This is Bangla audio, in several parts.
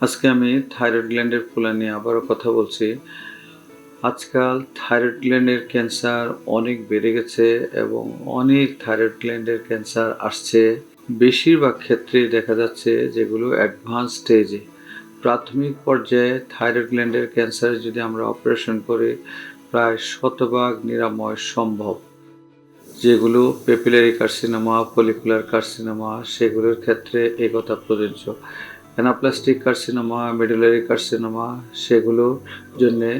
আজকে আমি থাইরয়েড গ্ল্যান্ডের ফুলা নিয়ে আবারও কথা বলছি। আজকাল থাইরয়েড গ্ল্যান্ডের ক্যান্সার অনেক বেড়ে গেছে এবং অনেক থাইরয়েড গ্ল্যান্ডের ক্যান্সার আসছে। বেশিরভাগ ক্ষেত্রেই দেখা যাচ্ছে যেগুলো অ্যাডভান্স স্টেজে। প্রাথমিক পর্যায়ে থাইরয়েড গ্ল্যান্ডের ক্যান্সার যদি আমরা অপারেশন করি, প্রায় শতভাগ নিরাময় সম্ভব। যেগুলো পেপিলারি কার্সিনোমা, ফলিকুলার কার্সিনোমা, সেগুলোর ক্ষেত্রে এই কথা প্রযোজ্য। অ্যানাপ্লাস্টিক কার্সিনোমা, মেডুলারি কার্সিনোমা সেগুলোর জন্যে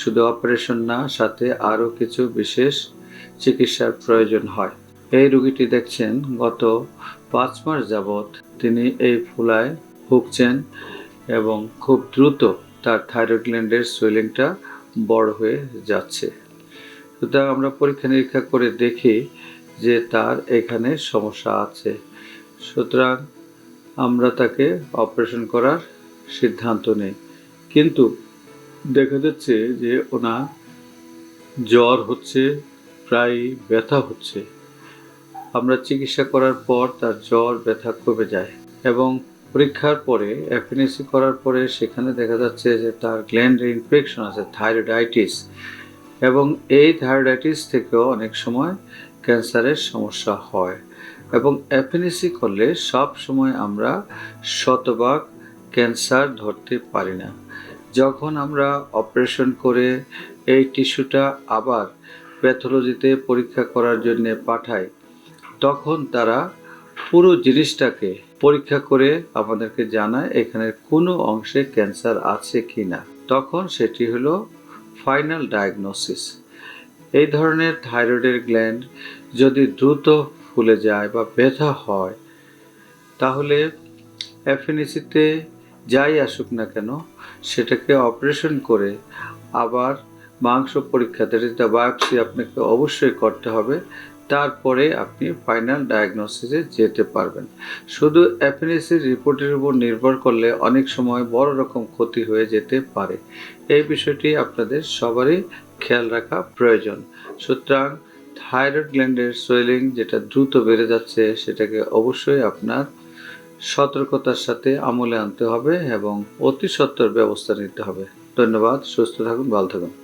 শুধু অপারেশন না, সাথে আরও কিছু বিশেষ চিকিৎসার প্রয়োজন হয়। এই রুগীটি দেখছেন, গত পাঁচ মাস যাবৎ তিনি এই ফুলায় ভুগছেন এবং খুব দ্রুত তার থাইরয়েড গ্ল্যান্ডের সুইলিংটা বড় হয়ে যাচ্ছে। সুতরাং আমরা পরীক্ষা নিরীক্ষা করে দেখি যে তার এখানে সমস্যা আছে। সুতরাং আমরা তাকে অপারেশন করার সিদ্ধান্ত নেই। কিন্তু দেখা যাচ্ছে যে ওনার জ্বর হচ্ছে, প্রায় ব্যথা হচ্ছে। আমরা চিকিৎসা করার পর তার জ্বর, ব্যথা কমে যায় এবং পরীক্ষার পরে এফএনএসি করার পরে সেখানে দেখা যাচ্ছে যে তার গ্ল্যান্ডে ইনফেকশন আছে থাইরয়েডাইটিস এবং এই থাইরয়েডাইটিস থেকেও অনেক সময় ক্যান্সারের সমস্যা হয়। এবং এফএনএসি করলে সব সময় আমরা শতভাগ ক্যান্সার ধরতে পারি না। যখন আমরা অপারেশন করে এই টিস্যুটা আবার প্যাথোলজিতে পরীক্ষা করার জন্য পাঠাই, তখন তারা পুরো জিনিসটাকে পরীক্ষা করে আমাদেরকে জানায় এখানে কোনো অংশে ক্যান্সার আছে কি না। তখন সেটি হলো ফাইনাল ডায়াগনোসিস। এই ধরনের থাইরয়েডের গ্ল্যান্ড যদি দ্রুত ফুলে যায় বা ব্যথা হয়, তাহলে এফএনএসিতে যাই আসুক না কেন, সেটাকে অপারেশন করে আবার মাংস পরীক্ষাতে যেটা বায়োপসি আপনাকে অবশ্যই করতে হবে, তারপরে আপনি ফাইনাল ডায়াগনোসিসে যেতে পারবেন। শুধু অ্যাপেন্ডিক্সের রিপোর্টের উপর নির্ভর করলে অনেক সময় বড় রকম ক্ষতি হয়ে যেতে পারে। এই বিষয়টি আপনাদের সবারই খেয়াল রাখা প্রয়োজন। সুতরাং থাইরয়েড গ্ল্যান্ডের সোয়েলিং যেটা দ্রুত বেড়ে যাচ্ছে, সেটাকে অবশ্যই আপনার সতর্কতার সাথে আমলে আনতে হবে এবং অতি সত্বর ব্যবস্থা নিতে হবে। ধন্যবাদ, সুস্থ থাকুন, ভালো থাকুন।